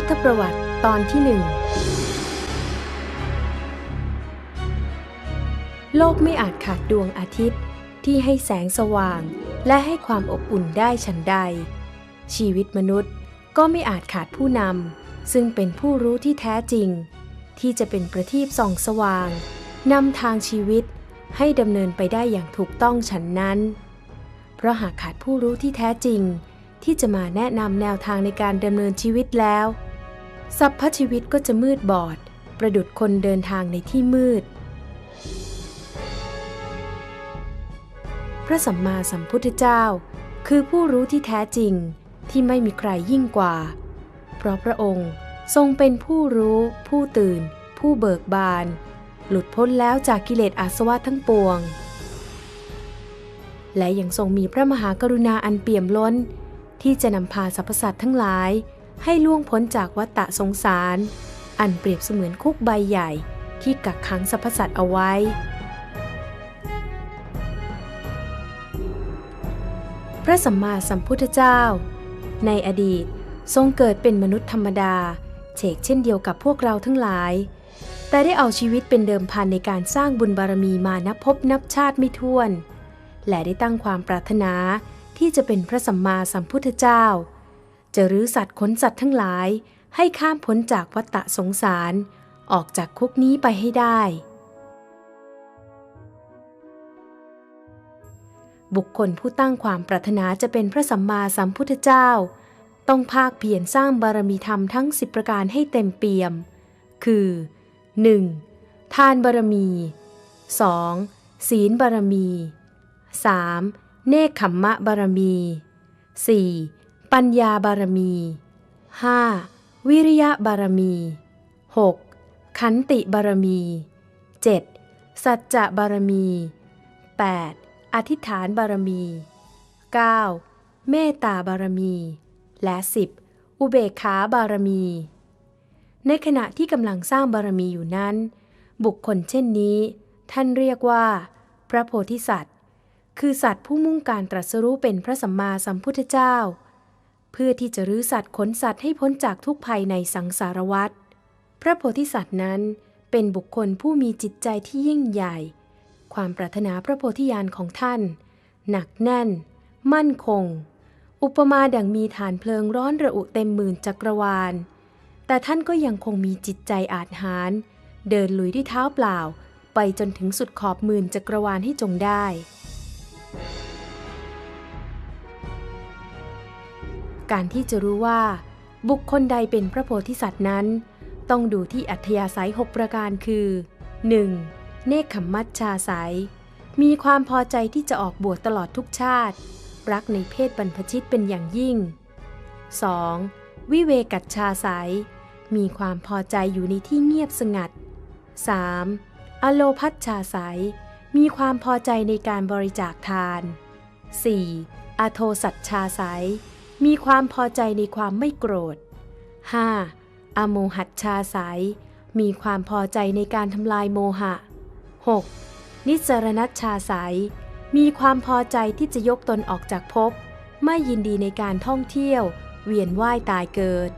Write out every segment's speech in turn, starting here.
พุทธประวัติตอนที่หนึ่งโลกไม่อาจขาดดวงอาทิตย์ ที่ให้แสงสว่าง และให้ความอบอุ่นได้ฉันใด ชีวิตมนุษย์ก็ไม่อาจขาดผู้นำซึ่งเป็นผู้รู้ที่แท้จริง ที่จะเป็นประทีปส่องสว่างนำทางชีวิตให้ดำเนินไปได้อย่างถูกต้องฉันนั้น เพราะหากขาดผู้รู้ที่แท้จริง ที่จะมาแนะนำแนวทางในการดำเนินชีวิตแล้ว สรรพชีวิตก็จะมืดบอด ประดุดคนเดินทางในที่มืด พระสัมมาสัมพุทธเจ้า คือผู้รู้ที่แท้จริงที่ไม่มีใครยิ่งกว่า เพราะพระองค์ทรงเป็นผู้รู้ ผู้ตื่น ผู้เบิกบาน หลุดพ้นแล้วจากกิเลสอาสวะทั้งปวง และยังทรงมีพระมหากรุณาอันเปี่ยมล้น ที่จะนำพาสรรพสัตว์ทั้งหลาย ให้ล่วงพ้นจากวัฏฏะสงสาร อันเปรียบเสมือนคุกใบใหญ่ที่กักขังสรรพสัตว์เอาไว้ พระสัมมาสัมพุทธเจ้า ในอดีตทรงเกิดเป็นมนุษย์ธรรมดาเฉกเช่นเดียวกับพวกเราทั้งหลาย แต่ได้เอาชีวิตเป็นเดิมพันในการสร้างบุญบารมีมานับพบนับชาติไม่ถ้วน และได้ตั้งความปรารถนาที่จะเป็นพระสัมมาสัมพุทธเจ้า จะรื้อสัตว์ขนสัตว์ทั้งหลาย ให้ข้ามพ้นจากวัฏฏะสงสาร ออกจากคุกนี้ไปให้ได้ บุคคลผู้ตั้งความปรารถนาจะเป็นพระสัมมาสัมพุทธเจ้า ต้องภาคเพียรสร้างบารมีธรรมทั้งสิบประการให้เต็มเปี่ยม คือ 1. ทานบารมี 2. ศีลบารมี 3. เนคขมมะบารมี 4. ปัญญาบารมี 5. วิริยะบารมี 6. ขันติบารมี 7. สัจจะบารมี 8. อธิษฐานบารมี 9. เมตตาบารมี และ 10. อุเบกขาบารมี ในขณะที่กำลังสร้างบารมีอยู่นั้น บุคคลเช่นนี้ ท่านเรียกว่า พระโพธิสัตว์ คือสัตว์ผู้มุ่งการตรัสรู้เป็นพระสัมมาสัมพุทธเจ้า เพื่อที่จะรื้อสัตว์ขนสัตว์ให้พ้นจากทุกภัยในสังสารวัฏพระโพธิสัตว์นั้นเป็นบุคคลผู้มีจิตใจที่ยิ่งใหญ่ ความปรารถนาพระโพธิญาณของท่าน หนักแน่น มั่นคง อุปมาดังมีฐานเพลิงร้อนระอุเต็มหมื่นจักรวาล แต่ท่านก็ยังคงมีจิตใจอาจหารเดินลุยด้วยเท้าเปล่า ไปจนถึงสุดขอบหมื่นจักรวาลให้จงได้ การที่จะรู้ว่า บุคคลใดเป็นพระโพธิสัตว์นั้น ต้องดูที่อัธยาศัย 6 ประการคือ 1. เนคขมมัชชาสายมีความพอใจที่จะออกบวชตลอดทุกชาติ รักในเพศบรรพชิตเป็นอย่างยิ่ง 2. วิเวกัจชาสายมีความพอใจอยู่ในที่เงียบสงัด 3. อโลพัชชาสายมีความพอใจในการบริจาคทาน 4. อโทสัตชาสาย มีความพอใจในความไม่โกรธ 5. อโมหัตชาสาย มีความพอใจในการทำลายโมหะ 6. นิสรณัชชาสาย มีความพอใจที่จะยกตนออกจากภพ ไม่ยินดีในการท่องเที่ยว เวียนว่ายตายเกิด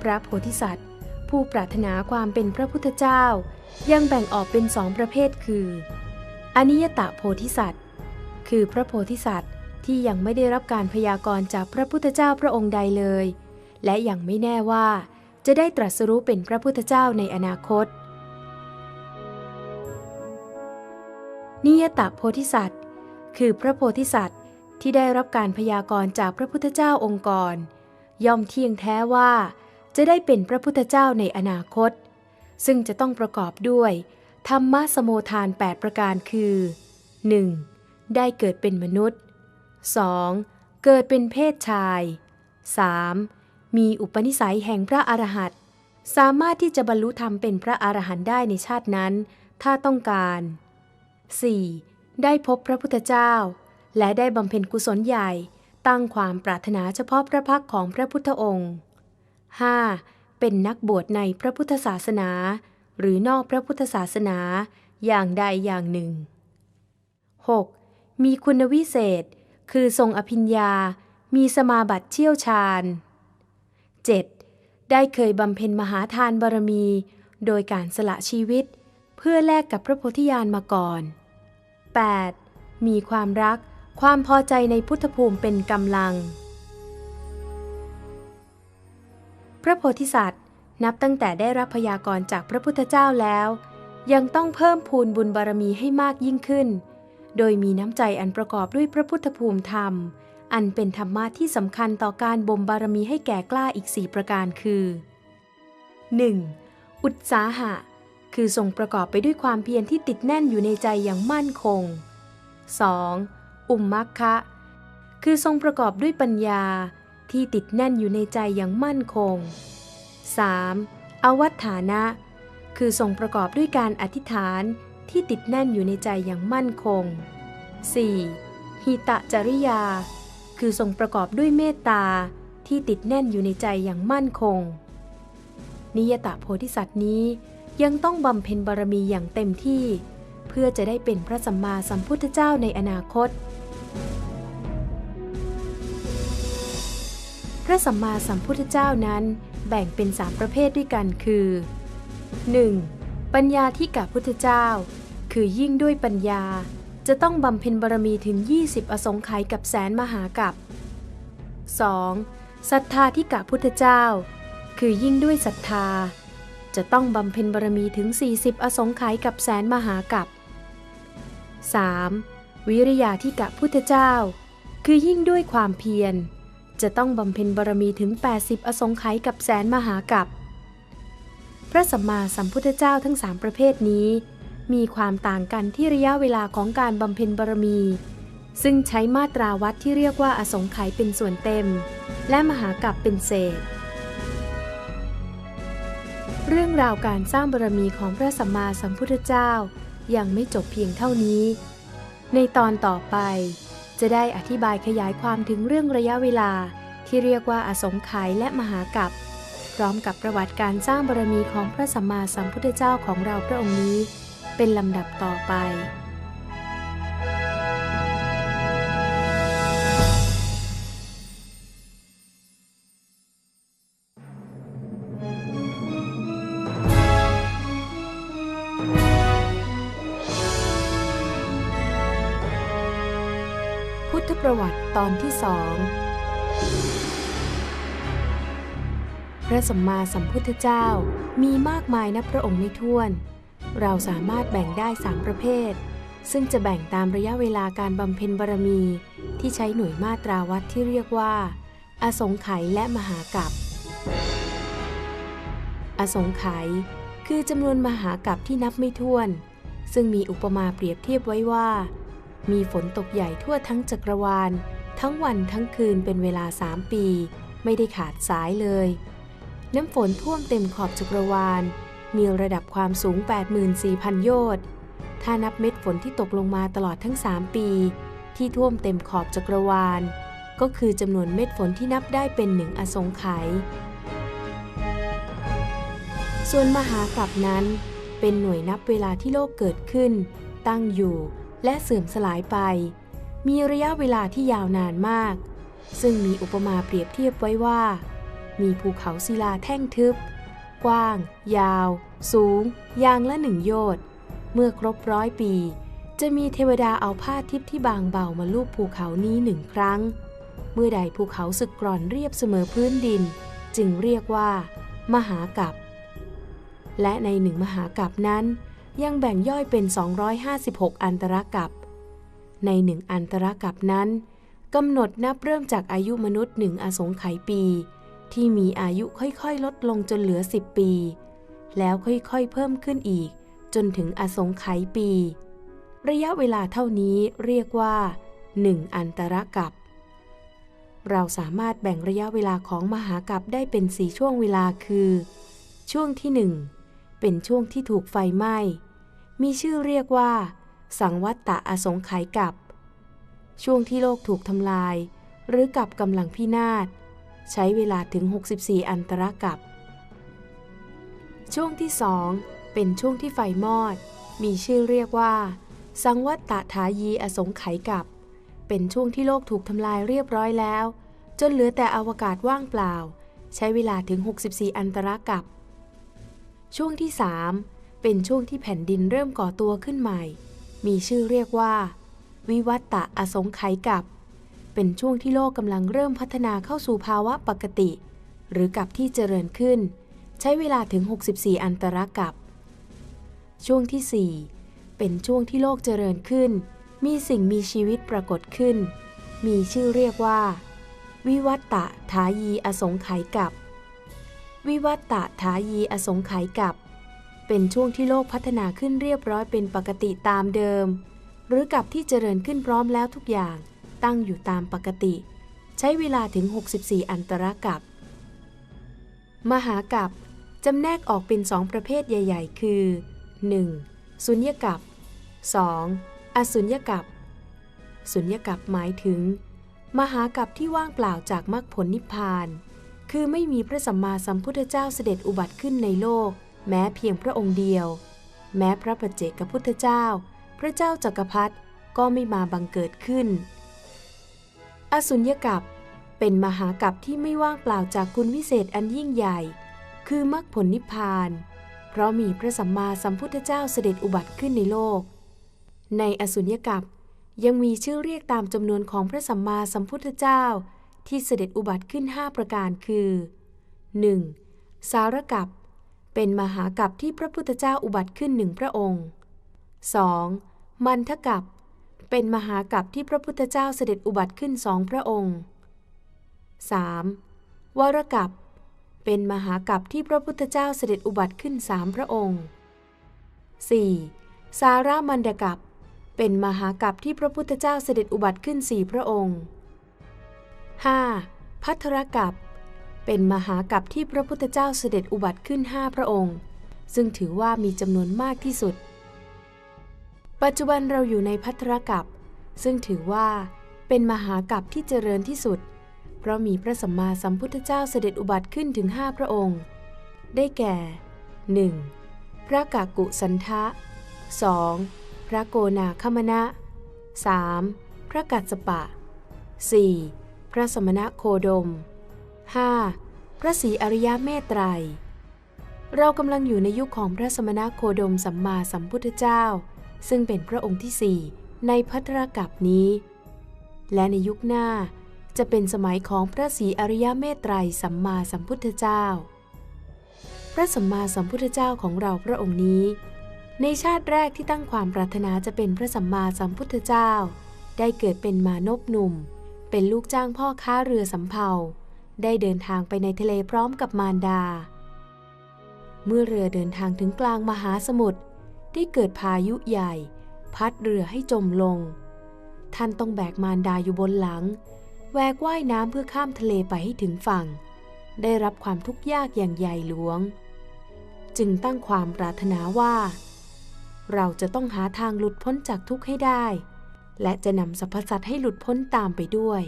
พระโพธิสัตว์ ผู้ปรารถนาความเป็นพระพุทธเจ้า ยังแบ่งออกเป็นสองประเภทคือ อนิยตโพธิสัตว์ คือพระโพธิสัตว์ที่ยังไม่ได้รับการพยากรณ์จากพระพุทธเจ้าพระองค์ใดเลย และยังไม่แน่ว่า จะได้ตรัสรู้เป็นพระพุทธเจ้าในอนาคต นิยตโพธิสัตว์ คือพระโพธิสัตว์ที่ได้รับการพยากรณ์จากพระพุทธเจ้าองค์ก่อนย่อมเที่ยงแท้ว่า จะได้เป็นพระพุทธเจ้าในอนาคต ซึ่งจะต้องประกอบด้วย ธรรมะสโมทาน 8 ประการคือ 1. ได้เกิดเป็นมนุษย์ 2. เกิดเป็นเพศชาย 3. มีอุปนิสัยแห่งพระอรหันต์สามารถที่จะบรรลุธรรมเป็นพระอรหันต์ได้ในชาตินั้น ถ้าต้องการ 4. ได้พบพระพุทธเจ้า และได้บำเพ็ญกุศลใหญ่ตั้งความปรารถนาเฉพาะพระพักของพระพุทธองค์ 5. เป็นนักบวชในพระพุทธศาสนา หรือนอกพระพุทธศาสนาอย่างใดอย่างหนึ่ง 6. มีคุณวิเศษ คือทรงอภิญญา มีสมาบัติเชี่ยวชาญ 7. ได้เคยบำเพ็ญมหาทานบารมี โดยการสละชีวิต เพื่อแลกกับพระโพธิญาณมาก่อน 8. มีความรัก ความพอใจในพุทธภูมิเป็นกำลัง พระโพธิสัตว์นับตั้งแต่ได้รับพยากรณ์จากพระพุทธเจ้าแล้ว ยังต้องเพิ่มพูนบุญบารมีให้มากยิ่งขึ้น โดยมีน้ำใจอันประกอบด้วยพระพุทธภูมิธรรม อันเป็นธรรมะที่สำคัญต่อการบ่มบารมีให้แก่กล้าอีกสี่ประการคือ 1. อุตสาหะ คือทรงประกอบไปด้วยความเพียรที่ติดแน่นอยู่ในใจอย่างมั่นคง 2. อุมมัคคะ คือทรงประกอบด้วยปัญญาที่ติดแน่นอยู่ในใจอย่างมั่นคง 3. อวัฏฐานะ คือทรงประกอบด้วยการอธิษฐาน ที่ติดแน่นอยู่ในใจอย่างมั่นคง 4. หิตะจริยา คือทรงประกอบด้วยเมตตาที่ติดแน่นอยู่ในใจอย่างมั่นคง นิยตะโพธิสัตว์นี้ยังต้องบำเพ็ญบารมีอย่างเต็มที่ เพื่อจะได้เป็นพระสัมมาสัมพุทธเจ้าในอนาคต พระสัมมาสัมพุทธเจ้านั้นแบ่งเป็นสามประเภทด้วยกันคือ 1. ปัญญาที่กับพุทธเจ้า คือยิ่งด้วยปัญญาจะต้องบำเพ็ญบารมีถึง 20 อสงไขยกับแสนมหากับ 2. ศรัทธาที่กับพุทธเจ้า คือยิ่งด้วยศรัทธา จะต้องบำเพ็ญบารมีถึง 40 อสงไขยกับแสนมหากับ 3. วิริยาที่กับพุทธเจ้า คือยิ่งด้วยความเพียร จะต้องบำเพ็ญบารมีถึง 80 อสงไขยกับแสนมหากับ ระสัมมาสัมพุทธเจ้าทั้งสามประเภทนี้ มีความต่างกันที่ระยะเวลาของการบำเพ็ญบารมี ซึ่งใช้มาตราวัดที่เรียกว่าอสงไขยเป็นส่วนเต็ม และมหากับเป็นเศษ เรื่องราวการสร้างบารมีของพระสัมมาสัมพุทธเจ้ายังไม่จบเพียงเท่านี้ ในตอนต่อไป จะได้อธิบายขยายความถึงเรื่องระยะเวลาที่เรียกว่าอสงไขยและมหากับ พร้อมกับประวัติการสร้างบารมีของพระสัมมาสัมพุทธเจ้าของเราพระองค์นี้ เป็นลำดับต่อไป พุทธประวัติตอนที่สอง พระสัมมาสัมพุทธเจ้ามีมากมายนับพระองค์ไม่ถ้วน เราสามารถแบ่งได้สามประเภท ซึ่งจะแบ่งตามระยะเวลาการบำเพ็ญบารมี ที่ใช้หน่วยมาตราวัดที่เรียกว่า อสงไขยและมหากัปอสงไขยคือจำนวนมหากัปที่นับไม่ถ้วน ซึ่งมีอุปมาเปรียบเทียบไว้ว่า มีฝนตกใหญ่ทั่วทั้งจักรวาล ทั้งวันทั้งคืนเป็นเวลาสามปี ไม่ได้ขาดสายเลย น้ำฝนท่วมเต็มขอบจักรวาล มีระดับความสูง 84,000 โยชน์ ถ้านับเม็ดฝนที่ตกลงมาตลอดทั้ง 3 ปี ที่ท่วมเต็มขอบจักรวาล ก็คือจำนวนเม็ดฝนที่นับได้เป็นหนึ่งอสงไขยส่วนมหากลับนั้น เป็นหน่วยนับเวลาที่โลกเกิดขึ้น ตั้งอยู่และเสื่อมสลายไป มีระยะเวลาที่ยาวนานมาก ซึ่งมีอุปมาเปรียบเทียบไว้ว่า มีภูเขาศิลาแท่งทึบ กว้าง ยาว สูง ยางละหนึ่งโยชน์เมื่อครบร้อยปี จะมีเทวดาเอาผ้าทิพย์ที่บางเบามาลูบภูเขานี้หนึ่งครั้ง เมื่อใดภูเขาสึกกร่อนเรียบเสมอพื้นดิน จึงเรียกว่า มหากัปและในหนึ่งมหากัปนั้นยังแบ่งย่อยเป็น 256 อันตรกัปในหนึ่งอันตรกัปนั้นกำหนดนับเริ่มจากอายุมนุษย์หนึ่งอสงไขยปี ที่มีอายุค่อยๆ ลดลงจนเหลือ 10 ปี แล้วค่อยๆ เพิ่มขึ้นอีก จนถึงอสงไขยปี ระยะเวลาเท่านี้เรียกว่าหนึ่งอันตรกัปเราสามารถแบ่งระยะเวลาของมหากัปได้เป็นสีช่วงเวลาคือ ช่วงที่หนึ่งเป็นช่วงที่ถูกไฟไหม้ มีชื่อเรียกว่า สังวัตตะอสงไขยกับ ช่วงที่โลกถูกทำลาย หรือกับกำลังพินาศ ใช้เวลาถึง 64 อันตรกับ ช่วงที่สองเป็นช่วงที่ไฟมอด มีชื่อเรียกว่า สังวัตตะทายีอสงไขยกับ เป็นช่วงที่โลกถูกทำลายเรียบร้อยแล้ว จนเหลือแต่อวกาศว่างเปล่า ใช้เวลาถึง 64 อันตรกับ ช่วงที่ 3 เป็นช่วงที่แผ่นดินเริ่มก่อตัวขึ้นใหม่ มีชื่อเรียกว่า วิวัตตะอสงไขยกับ เป็นช่วงที่โลกกำลังเริ่มพัฒนาเข้าสู่ภาวะปกติ หรือกับที่เจริญขึ้น ใช้เวลาถึง 64 อันตรกับ ช่วงที่ 4 เป็นช่วงที่โลกเจริญขึ้น มีสิ่งมีชีวิตปรากฏขึ้น มีชื่อเรียกว่า วิวัตตะทายีอสงไขยกับ วิวัตตะทายีอสงไขยกับ เป็นช่วงที่โลกพัฒนาขึ้นเรียบร้อยเป็นปกติตามเดิม หรือกับที่เจริญขึ้นพร้อมแล้วทุกอย่าง ตั้งอยู่ตามปกติ ใช้เวลาถึง 64 อันตรกับ มหากับจำแนกออกเป็นสองประเภทใหญ่ ๆ คือ 1. สุญญกับ 2. อสุญญกับ สุญญกับหมายถึง มหากับที่ว่างเปล่าจากมรรคผลนิพพาน คือไม่มีพระสัมมาสัมพุทธเจ้าเสด็จอุบัติขึ้นในโลก แม้เพียงพระองค์เดียว แม้พระปัจเจกพุทธเจ้า พระเจ้าจักรพรรดิก็ไม่มาบังเกิดขึ้น อสุญญกับเป็นมหากับที่ไม่ว่างเปล่าจากคุณวิเศษอันยิ่งใหญ่ คือมรรคผลนิพพาน เพราะมีพระสัมมาสัมพุทธเจ้าเสด็จอุบัติขึ้นในโลก ในอสุญญกับยังมีชื่อเรียกตามจำนวนของพระสัมมาสัมพุทธเจ้า ที่เสด็จอุบัติขึ้น 5 ประการคือ 1. สารกับเป็นมหากับที่พระพุทธเจ้าอุบัติขึ้นหนึ่งพระองค์ 2. มันทกับ เป็นมหากับที่พระพุทธเจ้าเสด็จอุบัติขึ้นสองพระองค์ 3. วรกับเป็นมหากับที่พระพุทธเจ้าเสด็จอุบัติขึ้นสามพระองค์ 4. สารามันดกับเป็นมหากับที่พระพุทธเจ้าเสด็จอุบัติขึ้นสี่พระองค์ 5. พัทรกับเป็นมหากับที่พระพุทธเจ้าเสด็จอุบัติขึ้นห้าพระองค์ ซึ่งถือว่ามีจำนวนมากที่สุด ปัจจุบันเราอยู่ในพัทรกับ ซึ่งถือว่าเป็นมหากับที่เจริญที่สุด เพราะมีพระสัมมาสัมพุทธเจ้าเสด็จอุบัติขึ้นถึงห้าพระองค์ ได้แก่ 1. พระกากุสันทะ 2. พระโกนาคมณะ 3. พระกัสสปะ 4. พระสมณะโคดม 5. พระศรีอริยเมตไตร เรากำลังอยู่ในยุคของพระสมณะโคดมสัมมาสัมพุทธเจ้า ซึ่งเป็นพระองค์ที่สี่ในพัทรกับนี้ และในยุคหน้าจะเป็นสมัยของพระศรีอริยเมตไตรสัมมาสัมพุทธเจ้า พระสัมมาสัมพุทธเจ้าของเราพระองค์นี้ ในชาติแรกที่ตั้งความปรารถนาจะเป็นพระสัมมาสัมพุทธเจ้า ได้เกิดเป็นมานพหนุ่ม เป็นลูกจ้างพ่อค้าเรือสำเภา ได้เดินทางไปในทะเลพร้อมกับมารดา เมื่อเรือเดินทางถึงกลางมหาสมุทร ได้เกิดพายุใหญ่ พัดเรือให้จมลง ท่านต้องแบกมารดาอยู่บนหลัง แวกว่ายน้ำเพื่อข้ามทะเลไปให้ถึงฝั่ง ได้รับความทุกข์ยากอย่างใหญ่หลวง จึงตั้งความปรารถนาว่า เราจะต้องหาทางหลุดพ้นจากทุกข์ให้ได้ และจะนำสรรพสัตว์ให้หลุดพ้นตามไปด้วย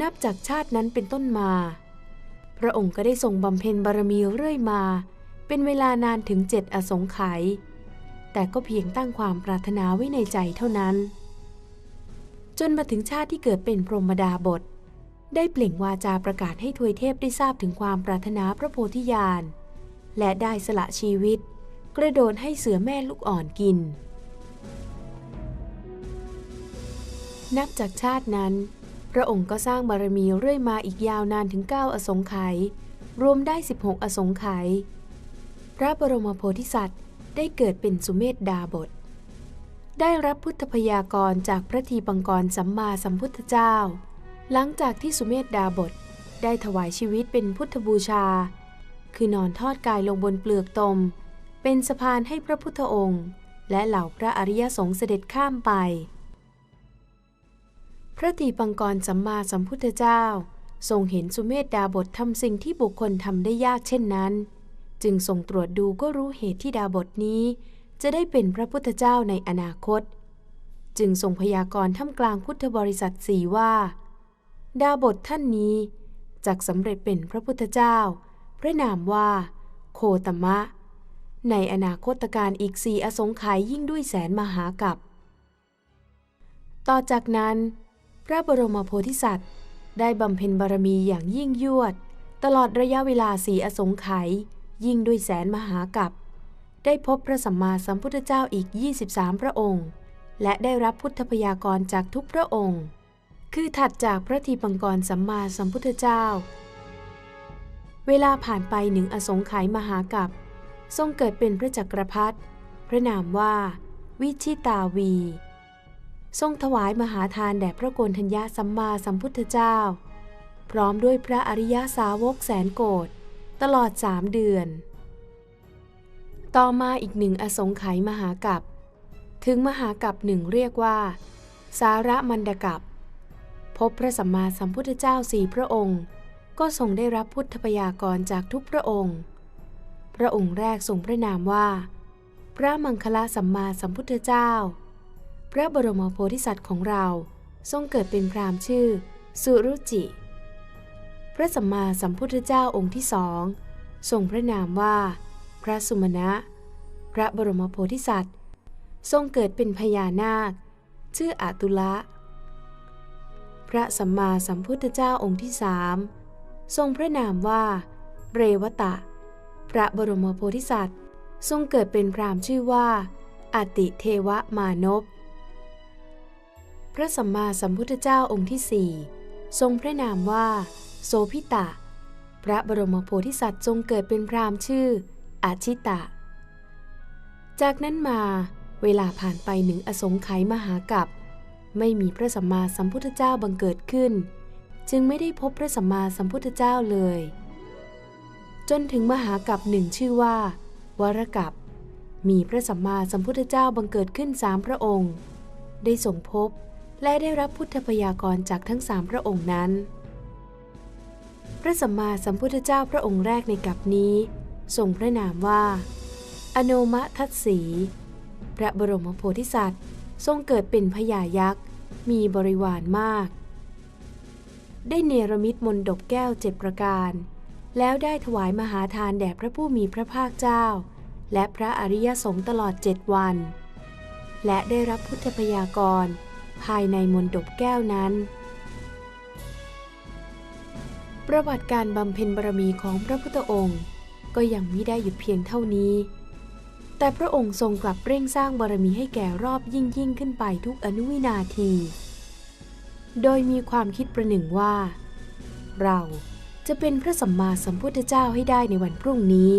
นับจากชาตินั้นเป็นต้นมา พระองค์ก็ได้ทรงบำเพ็ญบารมีเรื่อยมา เป็นเวลานานถึงเจ็ดอสงไขยแต่ก็เพียงตั้งความปรารถนาไว้ในใจเท่านั้น จนมาถึงชาติที่เกิดเป็นพรหมดาบท ได้เปล่งวาจาประกาศให้ทวยเทพได้ทราบถึงความปรารถนาพระโพธิญาณ และได้สละชีวิต กระโดดให้เสือแม่ลูกอ่อนกิน นับจากชาตินั้น พระองค์ก็สร้างบารมีเรื่อยมาอีกยาวนานถึง 9 อสงไขยรวมได้ 16 อสงไขย พระบรมโพธิสัตว์ได้เกิดเป็นสุเมธดาบท ได้รับพุทธพยากรจากพระทีปังกรสัมมาสัมพุทธเจ้า หลังจากที่สุเมธดาบทได้ถวายชีวิตเป็นพุทธบูชา คือนอนทอดกายลงบนเปลือกตม เป็นสะพานให้พระพุทธองค์ และเหล่าพระอริยสงฆ์เสด็จข้ามไป พระทีปังกรสัมมาสัมพุทธเจ้า ทรงเห็นสุเมธดาบททำสิ่งที่บุคคลทำได้ยากเช่นนั้น จึงทรงตรวจดูก็รู้เหตุที่ดาบทนี้ จะได้เป็นพระพุทธเจ้าในอนาคต จึงทรงพยากรณ์ท่ามกลางพุทธบริษัทสีว่า ดาบทท่านนี้จักสำเร็จเป็นพระพุทธเจ้า พระนามว่า โคตมะ ในอนาคตการอีกสี่อสงไขยยิ่งด้วยแสนมหากับ ต่อจากนั้น พระบรมโพธิสัตว์ ได้บำเพ็ญบารมีอย่างยิ่งยวด ตลอดระยะเวลาสีอสงไขย ยิ่งด้วยแสนมหากับ ได้พบพระสัมมาสัมพุทธเจ้าอีก 23 พระองค์ และได้รับพุทธพยากรจากทุกพระองค์ คือถัดจากพระทีปังกรสัมมาสัมพุทธเจ้า เวลาผ่านไปหนึ่งอสงไขยมหากับ ทรงเกิดเป็นพระจักรพรรดิพระนามว่า วิชิตาวี ทรงถวายมหาทานแด่พระโกนทัญญาสัมมาสัมพุทธเจ้า พร้อมด้วยพระอริยสาวกแสนโกรธ ตลอดสามเดือน ต่อมาอีกหนึ่งอสงไขยมหากับ ถึงมหากับหนึ่งเรียกว่า สาระมันดกับ พบพระสัมมาสัมพุทธเจ้าสี่พระองค์ ก็ทรงได้รับพุทธพยากรจากทุกพระองค์ พระองค์แรกทรงพระนามว่า พระมังคลาสัมมาสัมพุทธเจ้า พระบรมโพธิสัตว์ของเราทรงเกิดเป็นพราหมณ์ชื่อ สุรุจิ พระสัมมาสัมพุทธเจ้าองค์ที่สองทรงพระนามว่า พระสุมาณะ พระบรมโพธิสัตว์ ทรงเกิดเป็นพญานาค ชื่ออาตุละ พระสัมมาสัมพุทธเจ้าองค์ที่สามทรงพระนามว่า เรวตะ พระบรมโพธิสัตว์ ทรงเกิดเป็นพรามชื่อว่าอติเทวมานพ พระสัมมาสัมพุทธเจ้าองค์ที่สี่ทรงพระนามว่า โสพิตะ พระบรมโพธิสัตว์ทรงเกิดเป็นพราหมณ์ชื่อ อาชิตะ จากนั้นมาเวลาผ่านไปหนึ่งอสงไขยมหากับไม่มีพระสัมมาสัมพุทธเจ้าบังเกิดขึ้น จึงไม่ได้พบพระสัมมาสัมพุทธเจ้าเลย จนถึงมหากับหนึ่งชื่อว่า วรกับมีพระสัมมาสัมพุทธเจ้าบังเกิดขึ้นสามพระองค์ ได้ส่งพบและได้รับพุทธพยากรจากทั้งสามพระองค์นั้น พระสัมมาสัมพุทธเจ้าพระองค์แรกในกับนี้ทรงพระนามว่า อโนมทัตสี พระบรมโพธิสัตว์ ทรงเกิดเป็นพญายักษ์ มีบริวารมาก ได้เนรมิตมนดบแก้วเจ็ดประการ แล้วได้ถวายมหาทานแด่พระผู้มีพระภาคเจ้า และพระอริยสงฆ์ตลอดเจ็ดวัน และได้รับพุทธพยากรภายในมนดบแก้วนั้น ประวัติการบำเพ็ญบารมีของพระพุทธองค์ ก็ยังไม่ได้หยุดเพียงเท่านี้ แต่พระองค์ทรงกลับเร่งสร้างบารมีให้แก่รอบยิ่งยิ่งขึ้นไปทุกอนุวินาที โดยมีความคิดประหนึ่งว่า เราจะเป็นพระสัมมาสัมพุทธเจ้าให้ได้ในวันพรุ่งนี้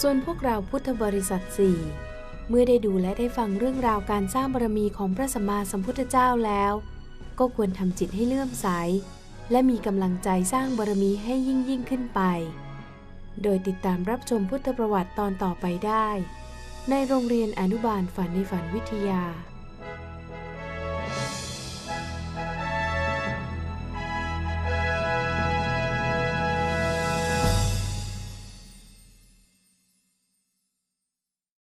ส่วนพวกเราพุทธบริษัทสี่เมื่อได้ดูและได้ฟังเรื่องราวการสร้างบารมีของพระสัมมาสัมพุทธเจ้าแล้ว ก็ควรทำจิตให้เลื่อมใส และมีกำลังใจสร้างบารมีให้ยิ่งยิ่งขึ้นไป โดยติดตามรับชมพุทธประวัติตอนต่อไปได้ ในโรงเรียนอนุบาลฝันในฝันวิทยา